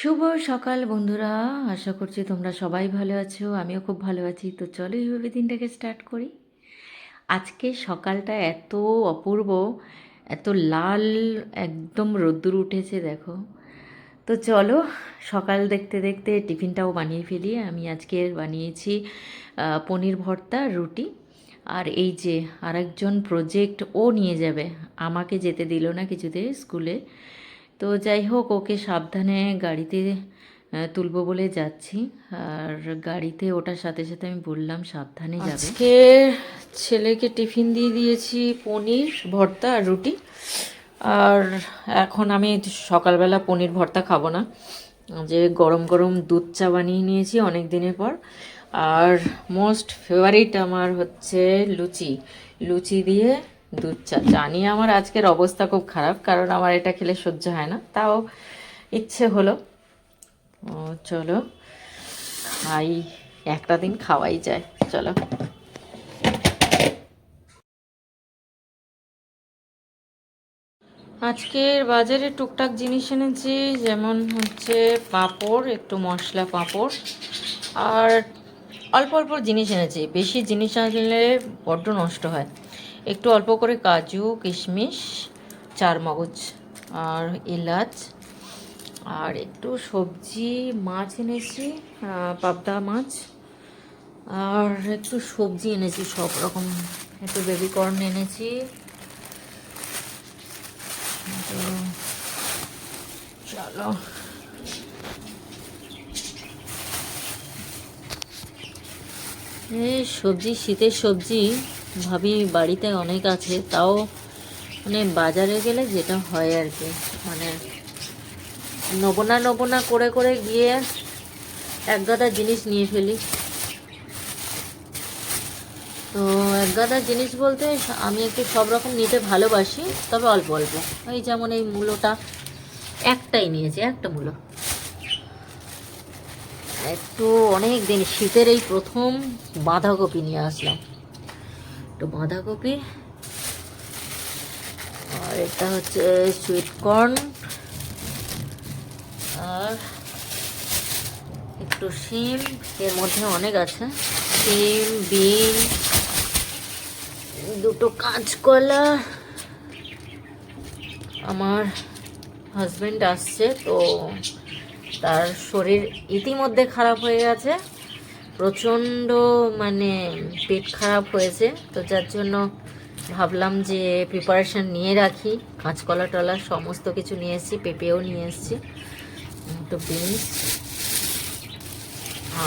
শুভ সকাল বন্ধুরা। আশা করছি তোমরা সবাই ভালো আছো, আমিও খুব ভালো আছি। তো চলো এইভাবে দিনটাকে স্টার্ট করি। আজকে সকালটা এত অপূর্ব, এত লাল, একদম রোদ্দুর উঠেছে দেখো। তো চলো সকাল দেখতে দেখতে টিফিনটাও বানিয়ে ফেলি। আমি আজকে বানিয়েছি পনির ভর্তা, রুটি। আর এই যে আরেকজন প্রজেক্ট ও নিয়ে যাবে। আমাকে যেতে দিল না কিছুতে স্কুলে। তো যাই হোক, ওকে সাবধানে গাড়িতে তুলবো বলে যাচ্ছি। আর গাড়িতে ওটার সাথে সাথে আমি বললাম, সাবধানে যাবে। ছেলেকে টিফিন দিয়ে দিয়েছি পনির, ভর্তা আর রুটি। আর এখন আমি সকালবেলা পনির, ভর্তা খাব না। যে গরম গরম দুধ চা বানিয়ে নিয়েছি অনেক দিনের পর। আর মোস্ট ফেভারিট আমার হচ্ছে লুচি। লুচি দিয়ে দুধ চা জানি আমার আজকের অবস্থা খুব খারাপ, কারণ আমার এটা খেলে সহ্য হয় না, তাও ইচ্ছে হলো। ও, চলো। খাই, একটা দিন খাওয়াই যায়, চলো। আজকের বাজারে টুকটাক জিনিস এনেছি, যেমন হচ্ছে পাঁপড়, একটু মশলা পাঁপড়, আর অল্প অল্প জিনিস এনেছি। বেশি জিনিস আনলে বড্ড নষ্ট হয়। একটু অল্প করে কাজু, কিশমিশ চার মগজ আর এলাচ আর একটু সবজি, মাছ এনেছি পাবদা মাছ আর একটু সবজি এনেছি, সব রকম একটু বেবি কর্ন এনেছি। চলো। এই সবজি, শীতের সবজি ভাবি বাড়িতে অনেক আছে, তাও মানে বাজারে গেলে যেটা হয় আর কি মানে নবনা নবনা করে করে গিয়ে এক গাদা জিনিস নিয়ে ফেলি। তো এক গাদা জিনিস বলতে আমি একটু সব রকম নিতে ভালোবাসি, তবে অল্প অল্প। এই যেমন এই মূলোটা একটাই নিয়েছি, একটা মূলো। একটু অনেক দিন শীতের এই প্রথম বাঁধাকপি নিয়ে আসলাম। একটু বাঁধাকপি। আর এটা হচ্ছে সুইট কর্ন আর একটু শিম, এর মধ্যে অনেক আছে। শিম, বিন, দুটো কাঁচকলা। আমার হাজবেন্ড আসছে, তো তার শরীর ইতিমধ্যে খারাপ হয়ে গেছে। প্রচণ্ড মানে পেট খারাপ হয়েছে। তো যার জন্য ভাবলাম যে প্রিপারেশান নিয়ে রাখি। কাঁচকলা টলা সমস্ত কিছু নিয়ে এসেছি, পেঁপেও নিয়ে এসেছি। একটু বিনস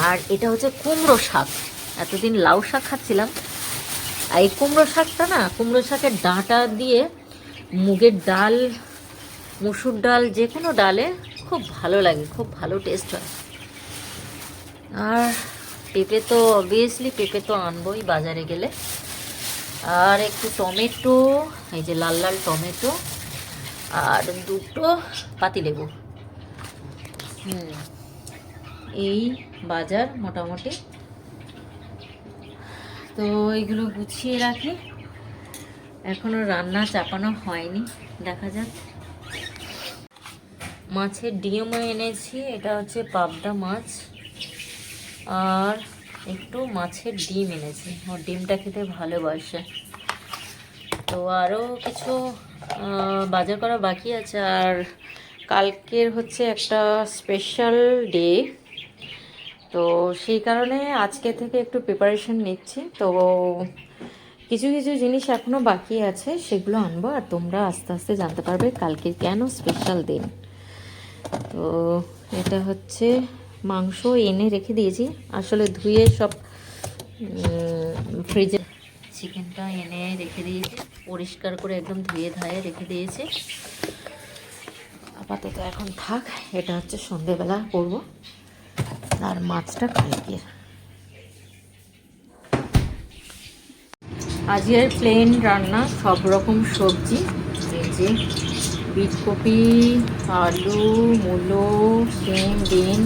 আর এটা হচ্ছে কুমড়ো শাক। এতদিন লাউ শাক খাচ্ছিলাম। আর এই কুমড়ো শাকটা না, কুমড়ো শাকের ডাঁটা দিয়ে মুগের ডাল, মুসুর ডাল, যে কোনো ডালে খুব ভালো লাগে, খুব ভালো টেস্ট হয়। আর পেঁপে তো অবভিয়াসলি পেঁপে তো আনবই বাজারে গেলে। আর একটু টমেটো, এই যে লাল লাল টমেটো, আর দুটো পাতিলেবু। হুম, এই বাজার মোটামুটি। তো এগুলো গুছিয়ে রাখি। এখনও রান্না চাপানো হয়নি, দেখা যাক। মাছের ডিমও এনেছি, এটা হচ্ছে পাবদা মাছ। আর একটু মাছের ডিম এনেছি। ওর ডিমটা খেতে ভালোবাসে। তো আরও কিছু বাজার করা বাকি আছে। আর কালকের হচ্ছে একটা স্পেশাল ডে তো সেই কারণে আজকে থেকে একটু প্রিপারেশন নিচ্ছি। তো কিছু কিছু জিনিস এখনও বাকি আছে, সেগুলো আনব। আর তোমরা আস্তে আস্তে জানতে পারবে কালকে কেন স্পেশাল দিন। তো এটা হচ্ছে মাংস এনে রেখে দিয়েছি। আসলে ধুয়ে সব ফ্রিজে চিকেনটা এনে রেখে দিয়েছি। পরিষ্কার করে একদম ধুয়ে ধায়ে রেখে দিয়েছি। আপাতত এখন থাক, এটা হচ্ছে সন্ধেবেলা করব। আর মাছটা কালকে আজকের প্লেন রান্না সব রকম সবজি। যে বিটকপি আলু, মূলো সিম বিন।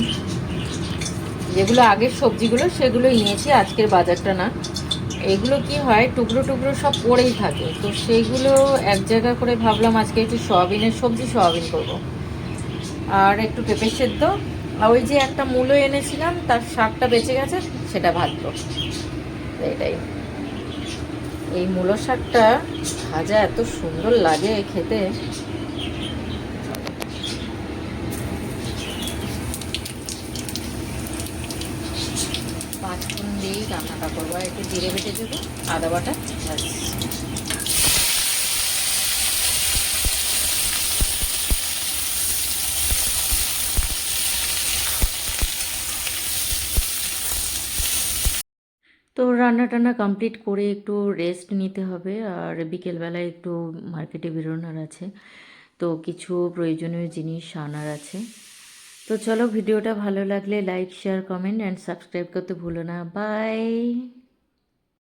যেগুলো আগের সবজিগুলো, সেগুলোই নিয়েছি, আজকের বাজারটা না। এগুলো কি হয়, টুকরো টুকরো সব পড়েই থাকে। তো সেইগুলো এক জায়গা করে ভাবলাম আজকে একটু সয়াবিনের, সবজি সয়াবিন করব। আর একটু পেঁপে সেদ্ধ। আর ওই যে একটা মূলো এনেছিলাম, তার শাকটা বেঁচে গেছে, সেটা ভাজবো। এটাই। এই মূলো শাকটা ভাজা এত সুন্দর লাগে খেতে। দিয়েই রান্নাটা করব। একটু জিরে বেটে দেবো, আদা বাটা তো রান্না টান্না কমপ্লিট করে একটু রেস্ট নিতে হবে, আর বিকেলবেলায় একটু মার্কেটে বেরোনোর আছে। তো কিছু প্রয়োজনীয় জিনিস আনার আছে। তো চলো ভিডিওটা ভালো লাগলে like share comment and subscribe করতে ভুলো না। বাই